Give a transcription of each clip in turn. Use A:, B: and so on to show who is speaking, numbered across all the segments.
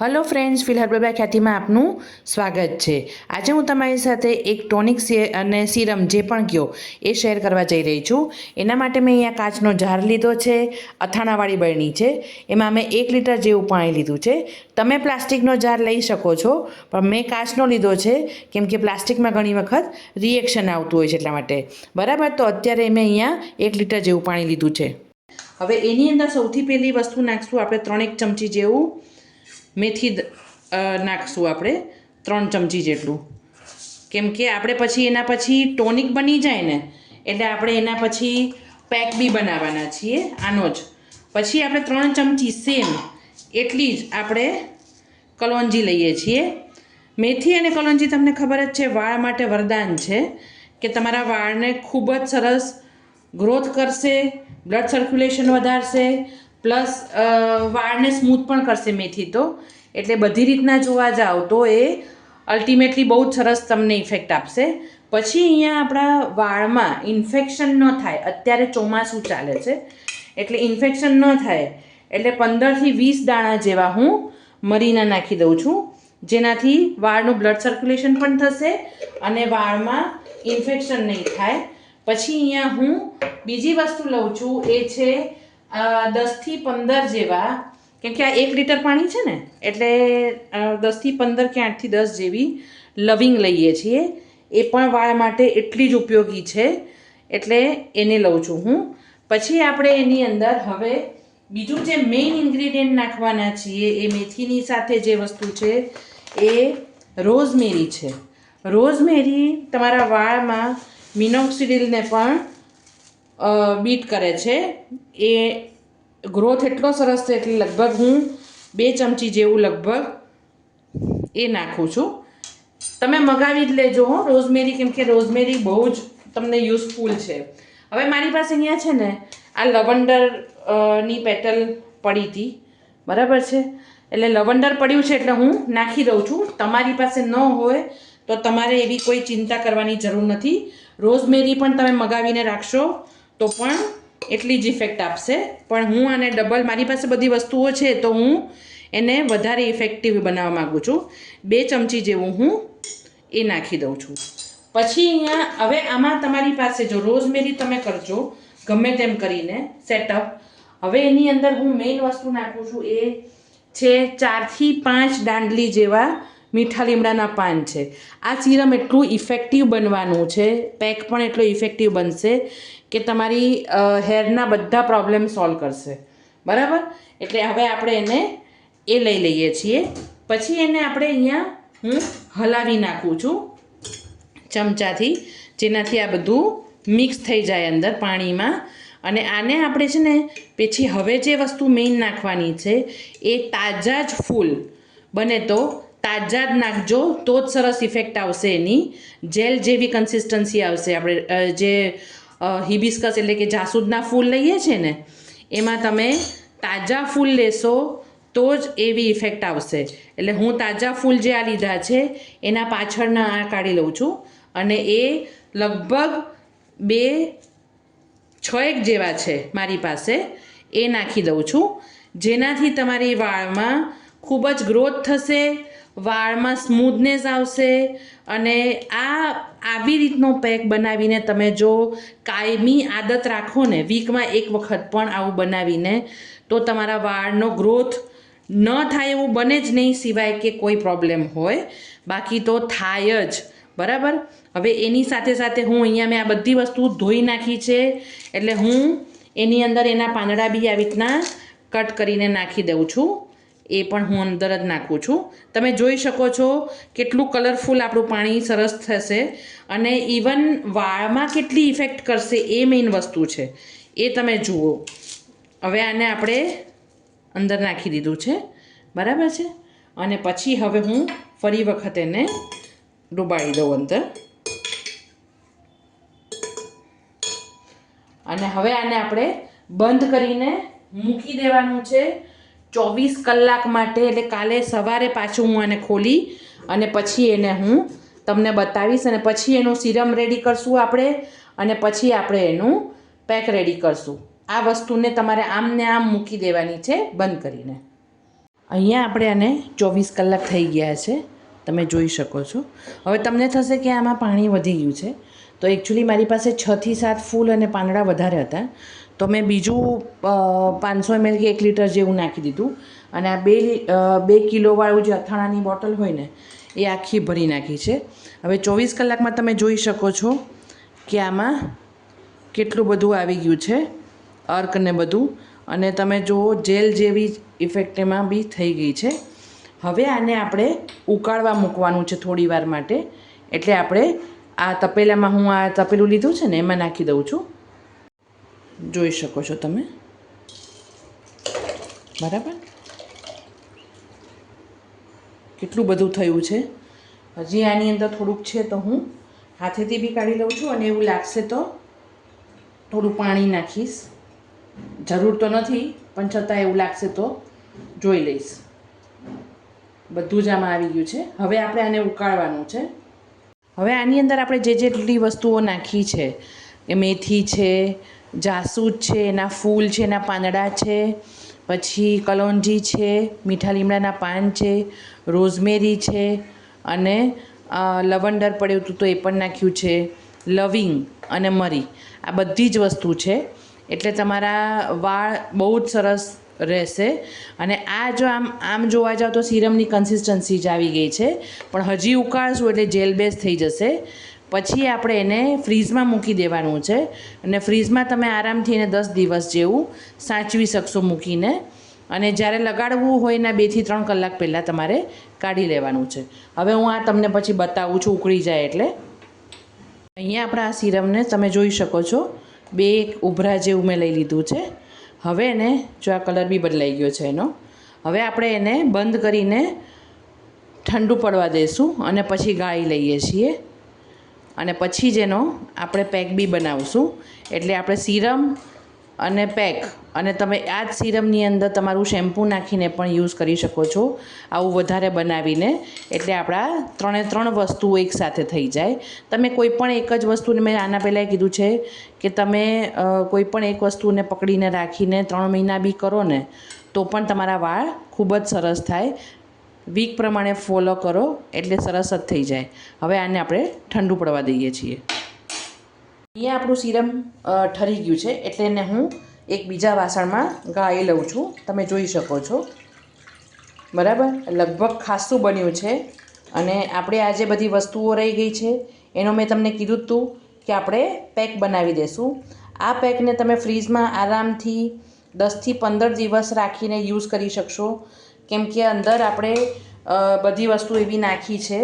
A: Hello friends ફિલહર્બલભાઈ ખ્યાતિમાં આપનું સ્વાગત છે. આજે હું તમારી સાથે એક ટોનિક અને સિરમ જે પણ કહો એ શેર કરવા જઈ રહી છું. એના માટે મેં અહીંયા કાચનો જાર લીધો છે, અથાણાવાળી બરણી છે. એમાં મેં એક લીટર જેવું પાણી લીધું છે. તમે પ્લાસ્ટિકનો જાર લઈ શકો છો, પણ મેં કાચનો લીધો છે, કેમ કે પ્લાસ્ટિકમાં ઘણી વખત રિએક્શન આવતું હોય છે એટલા માટે. બરાબર, તો અત્યારે મેં અહીંયા એક લીટર જેવું પાણી લીધું છે. હવે એની અંદર સૌથી પહેલી વસ્તુ નાખશું આપણે ત્રણેક ચમચી જેવું મેથી નાખીશું આપણે ત્રણ ચમચી જેટલું. કેમ કે આપણે પછી એના પછી ટોનિક બની જાય ને, એટલે આપણે એના પછી પેક બી બનાવવાના છીએ આનો જ. પછી આપણે ત્રણ ચમચી સેમ એટલી જ આપણે કલોંજી લઈએ છીએ. મેથી અને કલોંજી તમને ખબર જ છે, વાળ માટે વરદાન છે કે તમારા વાળને ખૂબ જ સરસ ગ્રોથ કરશે બ્લડ સર્ક્યુલેશન વધારશે પ્લસ વાળને સ્મૂથ પણ કરશે મેથી તો. એટલે બધી રીતના જોવા જાઓ તો એ અલ્ટિમેટલી બહુ જ સરસ તમને ઇફેક્ટ આપશે. પછી અહીંયા આપણા વાળમાં ઇન્ફેક્શન ન થાય. અત્યારે ચોમાસું ચાલે છે. એટલે ઇન્ફેક્શન ન થાય. એટલે પંદરથી વીસ દાણા જેવા હું મરીના નાખી દઉં છું. જેનાથી વાળનું બ્લડ સર્ક્યુલેશન પણ થશે અને વાળમાં ઇન્ફેક્શન નહીં થાય. પછી અહીંયા હું બીજી વસ્તુ લઉં છું. એ છે દસથી પંદર જેવા, કેમ કે આ એક લીટર પાણી છે ને, એટલે દસથી પંદર કે આઠથી દસ જેવી લવિંગ લઈએ છીએ. એ પણ વાળ માટે એટલી જ ઉપયોગી છે, એટલે એને લઉં છું હું. પછી આપણે એની અંદર હવે બીજું જે મેઇન ઇન્ગ્રીડિયન્ટ નાખવાના છીએ, એ મેથીની સાથે જે વસ્તુ છે, એ રોઝમેરી છે. રોઝમેરી તમારા વાળમાં મિનોક્સિડિલને પણ બીટ કરે છે. એ ગ્રોથ એટલો સરસ છે એટલે લગભગ હું બે ચમચી જેવું લગભગ એ નાખું છું. તમે મગાવી જ લેજો હો, રોઝમેરી, કેમ કે રોઝમેરી બહુ જ તમને યુઝફુલ છે. હવે મારી પાસે અહીંયા છે ને, આ લવંડરની પેટલ પડી હતી. બરાબર છે? એટલે લવંડર પડ્યું છે એટલે હું નાખી દઉં છું. તમારી પાસે ન હોય તો તમારે એવી કોઈ ચિંતા કરવાની જરૂર નથી. રોઝમેરી પણ તમે મગાવીને રાખશો. તો પણ એટલી જ ઇફેક્ટ આપશે. પણ હું આને ડબલ મારી પાસે બધી વસ્તુઓ છે તો હું એને વધારે ઇફેક્ટિવ બનાવવા માગું છું. બે ચમચી જેવું હું એ નાખી દઉં છું. પછી અહીંયા, હવે આમાં તમારી પાસે જો રોઝમેરી તમે કરજો, ગમે તેમ કરીને સેટઅપ હવે એની અંદર હું મેઇન વસ્તુ નાખું છું એ છે ચારથી પાંચ દાંડલી જેવા મીઠા લીમડાના પાન છે. આ સિરમ એટલું ઇફેક્ટિવ બનવાનું છે. પેક પણ એટલો ઇફેક્ટિવ બનશે. કે તમારી હેરના બધા પ્રોબ્લેમ સોલ્વ કરશે. બરાબર? એટલે હવે આપણે એને એ લઈ લઈએ છીએ. પછી એને આપણે અહીંયા હું હલાવી નાખું છું ચમચાથી, જેનાથી આ બધું મિક્સ થઈ જાય અંદર પાણીમાં. અને આને આપણે છે ને, પછી હવે જે વસ્તુ મેઇન નાખવાની છે, એ તાજા જ ફૂલ બને તો તાજા જ નાખજો, તો જ સરસ ઇફેક્ટ આવશે એની. જેલ જેવી કન્સિસ્ટન્સી આવશે આપણે જે હિબિસ્કસ એટલે કે જાસૂદના ફૂલ લઈએ છીએ ને, એમાં તમે તાજા ફૂલ લેશો તો જ એવી ઇફેક્ટ આવશે. એટલે હું તાજા ફૂલ જે આ લીધા છે, એના પાછળના આ કાઢી લઉં છું અને એ લગભગ બે છ એક જેવા છે મારી પાસે, એ નાખી દઉં છું. જેનાથી તમારી વાળમાં ખૂબ જ ગ્રોથ થશે વાળમાં સ્મૂથનેસ આવશે અને આ આવી રીતનો પેક બનાવીને તમે જો કાયમી આદત રાખો ને વીકમાં એક વખત પણ આવું બનાવીને, તો તમારા વાળનો ગ્રોથ ન થાય એવું બને જ નહીં, સિવાય કે કોઈ પ્રોબ્લેમ હોય. બાકી તો થાય જ, બરાબર? હવે એની સાથે સાથે હું અહીંયા મેં આ બધી વસ્તુ ધોઈ નાખી છે, એટલે હું એની અંદર એના પાંદડા બી આવી રીતના કટ કરીને નાખી દઉં છું. એ પણ હું અંદર જ નાખું છું. તમે જોઈ શકો છો કેટલું કલરફુલ આપણું પાણી સરસ થશે અને ઇવન વાળમાં કેટલી ઇફેક્ટ કરશે એ મેઇન વસ્તુ છે. એ તમે જુઓ. હવે આને આપણે અંદર નાખી દીધું છે. બરાબર છે? અને પછી હવે હું ફરી વખત એને ડૂબાડી દઉં અંદર. અને હવે આને આપણે બંધ કરીને મૂકી દેવાનું છે. ચોવીસ કલાક માટે, એટલે કાલે સવારે પાછું હું એને ખોલી અને પછી એને હું તમને બતાવીશ અને પછી એનું સિરમ રેડી કરશું આપણે અને પછી આપણે એનું પેક રેડી કરશું. આ વસ્તુને તમારે આમને આમ મૂકી દેવાની છે, બંધ કરીને. અહીંયા આપણે આને ચોવીસ કલાક થઈ ગયા છે. તમે જોઈ શકો છો. હવે તમને થશે કે આમાં પાણી વધી ગયું છે. તો એકચ્યુઅલી મારી પાસે છથી સાત ફૂલ અને પાંદડા વધારે હતા. તો મેં બીજું પાંચસો એમએલ કે એક લીટર જેવું નાખી દીધું. અને આ બે બે કિલોવાળું જે અથાણાની બોટલ હોય ને, એ આખી ભરી નાખી છે. હવે ચોવીસ કલાકમાં તમે જોઈ શકો છો કે આમાં કેટલું બધું આવી ગયું છે, અર્ક ને બધું. અને તમે જુઓ, જેલ જેવી ઇફેક્ટ એમાં બી થઈ ગઈ છે. હવે આને આપણે ઉકાળવા મૂકવાનું છે થોડી વાર માટે. એટલે આપણે આ તપેલામાં હું આ તપેલું લીધું છે ને, એમાં નાખી દઉં છું. જોઈ શકો છો તમે. બરાબર? કેટલું બધું થયું છે? હજી આની અંદર થોડુંક છે તો હું હાથેથી બી કાઢી લઉં છું અને એવું લાગશે તો થોડું પાણી નાખીશ. જરૂર તો નથી, પણ છતાં એવું લાગશે તો જોઈ લઈશ. બધું જ આમાં આવી ગયું છે. હવે આપણે આને ઉકાળવાનું છે. હવે આની અંદર આપણે જે જેટલી વસ્તુઓ નાખી છે, એ મેથી છે જાસૂદ છે, એના ફૂલ છે, એના પાંદડા છે, પછી કલોંજી છે, મીઠા લીમડાના પાન છે, રોઝમેરી છે અને લવંડર પડ્યું હતું તો એ પણ નાખ્યું છે, લવિંગ અને મરી. આ બધી જ વસ્તુ છે. એટલે તમારા વાળ બહુ જ સરસ રહેશે. અને આ જો આમ આમ જોવા જાઓ તો સિરમની કન્સિસ્ટન્સી જ આવી ગઈ છે. પણ હજી ઉકાળશું એટલે જેલ બેઝ થઈ જશે. પછી આપણે એને ફ્રીઝમાં મૂકી દેવાનું છે. અને ફ્રીઝમાં તમે આરામથી એને દસ દિવસ જેવું સાચવી શકશો મૂકીને. અને જ્યારે લગાડવું હોય એના બેથી ત્રણ કલાક પહેલાં તમારે કાઢી લેવાનું છે. હવે હું આ તમને પછી બતાવું છું, ઉકળી જાય એટલે. અહીંયા આપણે આ સિરમને તમે જોઈ શકો છો. બે એક ઉભરા જેવું મેં લઈ લીધું છે. હવે એને, જો આ કલર બી બદલાઈ ગયો છે એનો. હવે આપણે એને બંધ કરીને ઠંડુ પડવા દઈશું અને પછી ગાળી લઈએ છીએ. અને પછી જ એનો આપણે પેક બી બનાવશું. એટલે આપણે સિરમ અને પેક, અને તમે આ જ સિરમની અંદર તમારું શેમ્પૂ નાખીને પણ યુઝ કરી શકો છો, આવું વધારે બનાવીને. એટલે આપણા ત્રણે ત્રણ વસ્તુઓ એકસાથે થઈ જાય. તમે કોઈ પણ એક જ વસ્તુને મેં આના પહેલાં કીધું છે કે તમે કોઈ પણ એક વસ્તુને પકડીને રાખીને ત્રણ મહિના બી કરો ને, તો પણ તમારા વાળ ખૂબ જ સરસ થાય. વીક પ્રમાણે ફોલો કરો એટલે સરસ જ થઈ જાય. હવે આને આપણે ઠંડુ પડવા દઈએ છીએ. અહીંયા આપણું સિરમ ઠરી ગયું છે એટલે એને હું એક બીજા વાસણમાં ગાળી લઉં છું. તમે જોઈ શકો છો. બરાબર? લગભગ ખાસું બન્યું છે. અને આપણે આ જે બધી વસ્તુઓ રહી ગઈ છે, એનો મેં તમને કીધું હતું કે આપણે પેક બનાવી દઈશું આ પેકને તમે ફ્રીજમાં આરામથી દસથી પંદર દિવસ રાખીને યુઝ કરી શકશો. કેમ કે અંદર આપણે બધી વસ્તુ એવી નાખી છે.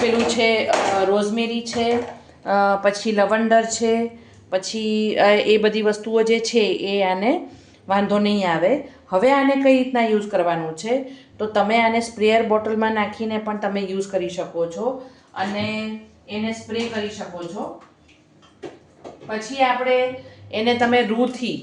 A: પેલું છે રોઝમેરી છે પછી લવંડર છે, પછી એ બધી વસ્તુઓ જે છે એ આને વાંધો નહીં આવે. હવે આને કઈ રીતના યુઝ કરવાનું છે? તો તમે આને સ્પ્રેયર બોટલમાં નાખીને પણ તમે યુઝ કરી શકો છો. અને એને સ્પ્રે કરી શકો છો. પછી આપણે એને તમે રૂથી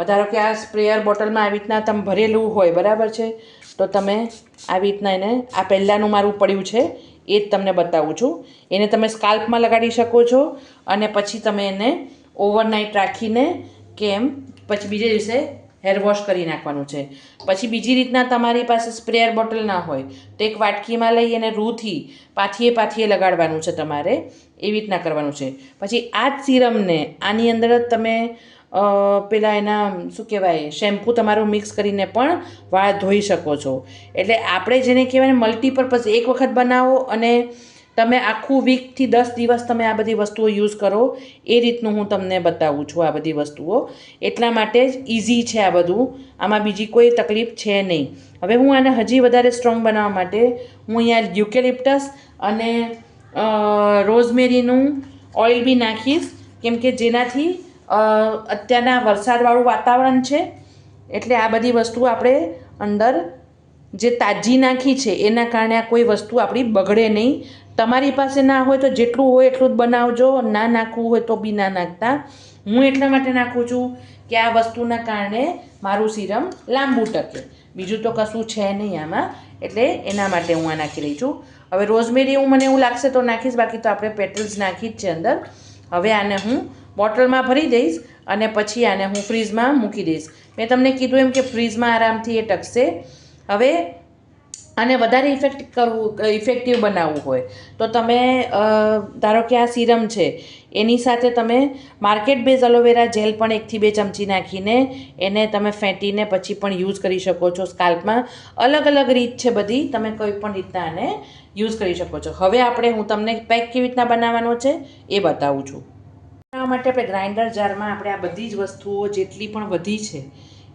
A: ધારો કે આ સ્પ્રેયર બોટલમાં આવી રીતના તમે ભરેલું હોય, બરાબર છે? તો તમે આવી રીતના એને, આ પહેલાંનું મારું પડ્યું છે, એ જ તમને બતાવું છું. એને તમે સ્કાલ્પમાં લગાડી શકો છો અને પછી તમે એને ઓવરનાઇટ રાખીને કેમ, પછી બીજે દિવસે હેર વોશ કરી નાખવાનું છે. પછી બીજી રીતના તમારી પાસે સ્પ્રેયર બોટલ ના હોય, તો એક વાટકીમાં લઈ અને રૂથી પાથીએ પાથીએ લગાડવાનું છે તમારે, એવી રીતના કરવાનું છે. પછી આ જ સિરમને, આની અંદર તમે પેલા એના, શું કહેવાય, શેમ્પૂ તમારું મિક્સ કરીને પણ વાળ ધોઈ શકો છો. એટલે આપણે જેને કહેવાય ને મલ્ટીપર્પઝ, એક વખત બનાવો અને તમે આખું વીકથી દસ દિવસ તમે આ બધી વસ્તુઓ યુઝ કરો, એ રીતનું હું તમને બતાવું છું આ બધી વસ્તુઓ. એટલા માટે જ ઇઝી છે આ બધું. આમાં બીજી કોઈ તકલીફ છે નહીં. હવે હું આને હજી વધારે સ્ટ્રોંગ બનાવવા માટે હું અહીંયા યુકેલિપ્ટસ અને રોઝમેરીનું ઓઇલ બી નાખીશ. કેમ કે જેનાથી અત્યારના વરસાદવાળું વાતાવરણ છે, એટલે આ બધી વસ્તુ આપણે અંદર જે તાજી નાખી છે, એના કારણે આ કોઈ વસ્તુ આપણી બગડે નહીં. તમારી પાસે ના હોય તો જેટલું હોય એટલું જ બનાવજો, ના નાખવું હોય તો બી ના નાખતા. હું એટલા માટે નાખું છું કે આ વસ્તુના કારણે મારું સિરમ લાંબુ ટકે. બીજું તો કશું છે નહીં આમાં, એટલે એના માટે હું આ નાખી રહી છું. હવે રોઝમેરી હું, મને એવું લાગશે તો નાખીશ, બાકી તો આપણે પેટલ્સ નાખી જ છે અંદર. હવે આને હું બોટલમાં ભરી દઈશ અને પછી આને હું ફ્રીજમાં મૂકી દઈશ. મેં તમને કીધું એમ કે ફ્રીજમાં આરામથી એ ટકશે. હવે આને વધારે ઇફેક્ટ કરવું ઇફેક્ટિવ બનાવવું હોય. તો તમે ધારો કે આ સિરમ છે, એની સાથે તમે માર્કેટ બેઝ અલોવેરા જેલ પણ એકથી બે ચમચી નાખીને એને તમે ફેંટીને પછી પણ યુઝ કરી શકો છો સ્કાલ્પમાં અલગ અલગ રીત છે બધી, તમે કોઈ પણ રીતના આને યુઝ કરી શકો છો. હવે આપણે હું તમને પેક કેવી રીતના બનાવવાનો છે એ બતાવું છું. બનાવવા માટે આપણે ગ્રાઇન્ડર જારમાં આપણે આ બધી જ વસ્તુઓ જેટલી પણ વધી છે,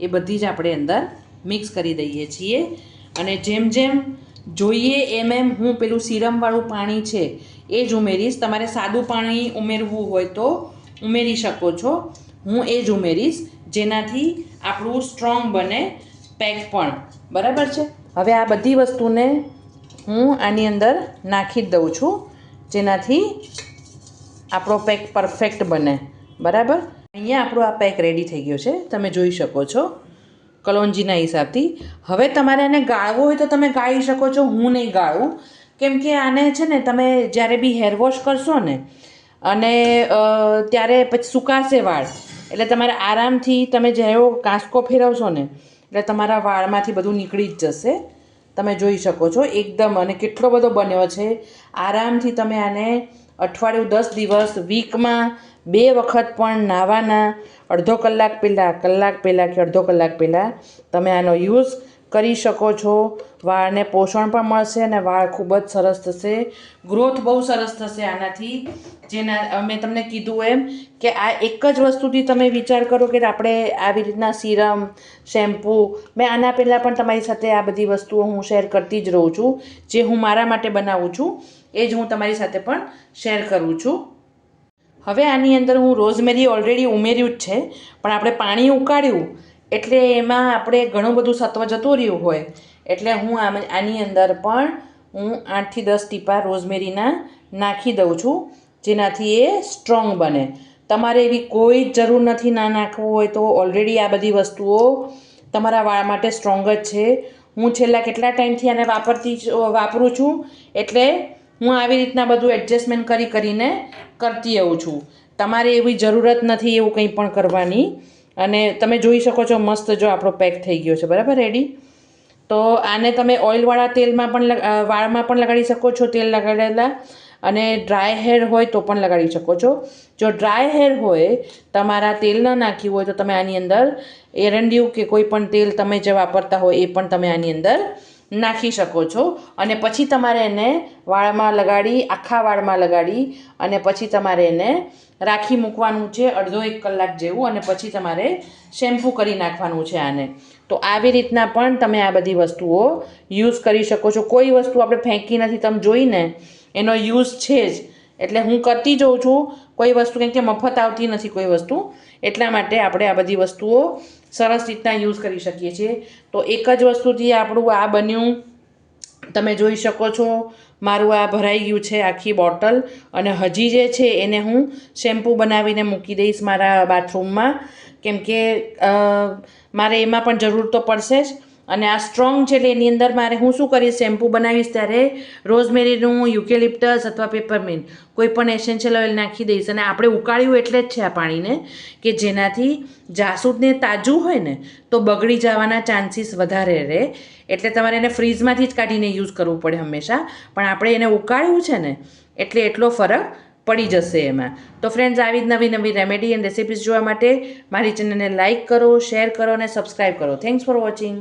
A: એ બધી જ આપણે અંદર મિક્સ કરી દઈએ છીએ. અને જેમ જેમ જોઈએ એમ એમ હું પેલું સીરમવાળું પાણી છે, એ જ ઉમેરીશ. તમારે સાદું પાણી ઉમેરવું હોય તો ઉમેરી શકો છો. હું એ જ ઉમેરીશ, જેનાથી આપણું સ્ટ્રોંગ બને પેક પણ. બરાબર છે? હવે આ બધી વસ્તુને હું આની અંદર નાખી જ દઉં છું, જેનાથી આપણો પેક પરફેક્ટ બને. બરાબર? અહીંયા આપણો આ પેક રેડી થઈ ગયો છે. તમે જોઈ શકો છો કલોંજીના હિસાબથી. હવે તમારે આને ગાળવો હોય તો તમે ગાળી શકો છો. હું નહીં ગાળું. કેમ કે આને છે ને તમે જ્યારે બી હેર વોશ કરશો ને, અને ત્યારે પછી સુકાશે વાળ. એટલે તમારે આરામથી તમે જેવો કાંસકો ફેરવશો ને, એટલે તમારા વાળમાંથી બધું નીકળી જ જશે. તમે જોઈ શકો છો. એકદમ અને કેટલો બધો બન્યો છે. આરામથી તમે આને અઠવાડિયું દસ દિવસ વીકમાં બે વખત પણ નાહવાના અડધો કલાક પહેલાં કલાક પહેલાં કે અડધો કલાક પહેલાં તમે આનો યુઝ કરી શકો છો. વાળને પોષણ પણ મળશે અને વાળ ખૂબ જ સરસ થશે. ગ્રોથ બહુ સરસ થશે આનાથી. જેના મેં તમને કીધું એમ કે આ એક જ વસ્તુથી તમે વિચાર કરો કે આપણે આવી રીતના સિરમ, શેમ્પૂ, મેં આના પહેલાં પણ તમારી સાથે આ બધી વસ્તુઓ હું શેર કરતી જ રહું છું. જે હું મારા માટે બનાવું છું, એ જ હું તમારી સાથે પણ શેર કરું છું. હવે આની અંદર હું રોઝમેરી ઓલરેડી ઉમેર્યું જ છે, પણ આપણે પાણી ઉકાળ્યું એટલે એમાં આપણે ઘણું બધું સત્વ જતું રહ્યું હોય. એટલે હું આમ, આની અંદર પણ હું આઠથી દસ ટીપા રોઝમેરીના નાખી દઉં છું, જેનાથી એ સ્ટ્રોંગ બને. તમારે એવી કોઈ જ જરૂર નથી ના નાખવું હોય તો ઓલરેડી આ બધી વસ્તુઓ તમારા વાળ માટે સ્ટ્રોંગ જ છે. હું છેલ્લા કેટલા ટાઈમથી આને વાપરતી વાપરું છું, એટલે હું આવી રીતના બધું એડજસ્ટમેન્ટ કરી કરીને કરતી આવું છું. તમારે એવી જરૂરત નથી એવું કંઈ પણ કરવાની. અને તમે જોઈ શકો છો મસ્ત જો આપણો પેક થઈ ગયો છે. બરાબર રેડી તો આને તમે ઓઇલવાળા તેલમાં પણ વાળમાં પણ લગાડી શકો છો, તેલ લગાડેલા. અને ડ્રાય હેર હોય તો પણ લગાડી શકો છો. જો ડ્રાય હેર હોય, તમારા તેલ ન નાખ્યું હોય તો તમે આની અંદર એરંડિયું કે કોઈ પણ તેલ તમે જે વાપરતા હોય એ પણ તમે આની અંદર નાખી શકો છો અને પછી તમારે એને વાળમાં લગાડી, આખા વાળમાં લગાડી અને પછી તમારે એને રાખી મૂકવાનું છે અડધો એક કલાક જેવું અને પછી તમારે શેમ્પૂ કરી નાખવાનું છે આને. તો આવી રીતના પણ તમે આ બધી વસ્તુઓ યુઝ કરી શકો છો. કોઈ વસ્તુ આપણે ફેંકી નથી, તમે જોઈને એનો યુઝ છે જ. એટલે હું કરતી જોઉં છું. કોઈ વસ્તુ, કેમ કે મફત આવતી નથી કોઈ વસ્તુ. એટલા માટે આપણે આ બધી વસ્તુઓ સરસ રીતના યુઝ કરી શકીએ છીએ. તો એક જ વસ્તુથી આપણું આ બન્યું. તમે જોઈ શકો છો, મારું આ ભરાઈ ગયું છે આખી બોટલ. અને હજી જે છે એને હું શેમ્પૂ બનાવીને મૂકી દઈશ મારા બાથરૂમમાં. કેમ કે મારે એમાં પણ જરૂર તો પડશે જ. અને આ સ્ટ્રોંગ છે એટલે એની અંદર મારે હું શું કરીશ શેમ્પૂ બનાવીશ ત્યારે રોઝમેરીનું, યુકેલિપ્ટસ અથવા પેપરમિન્ટ, કોઈ પણ એસેન્શિયલ ઓઇલ નાખી દઈશ અને આપણે ઉકાળ્યું એટલે જ છે આ પાણીને કે જેનાથી જાસૂદને તાજું હોય ને તો બગડી જવાના ચાન્સીસ વધારે રહે. એટલે તમારે એને ફ્રીઝમાંથી જ કાઢીને યુઝ કરવું પડે હંમેશા. પણ આપણે એને ઉકાળ્યું છે ને એટલે એટલો ફરક પડી જશે એમાં. તો ફ્રેન્ડ્સ આવી જ નવી નવી રેમેડી એન્ડ રેસિપીઝ જોવા માટે મારી ચેનલને લાઇક કરો શેર કરો અને સબસ્ક્રાઈબ કરો. Thanks for watching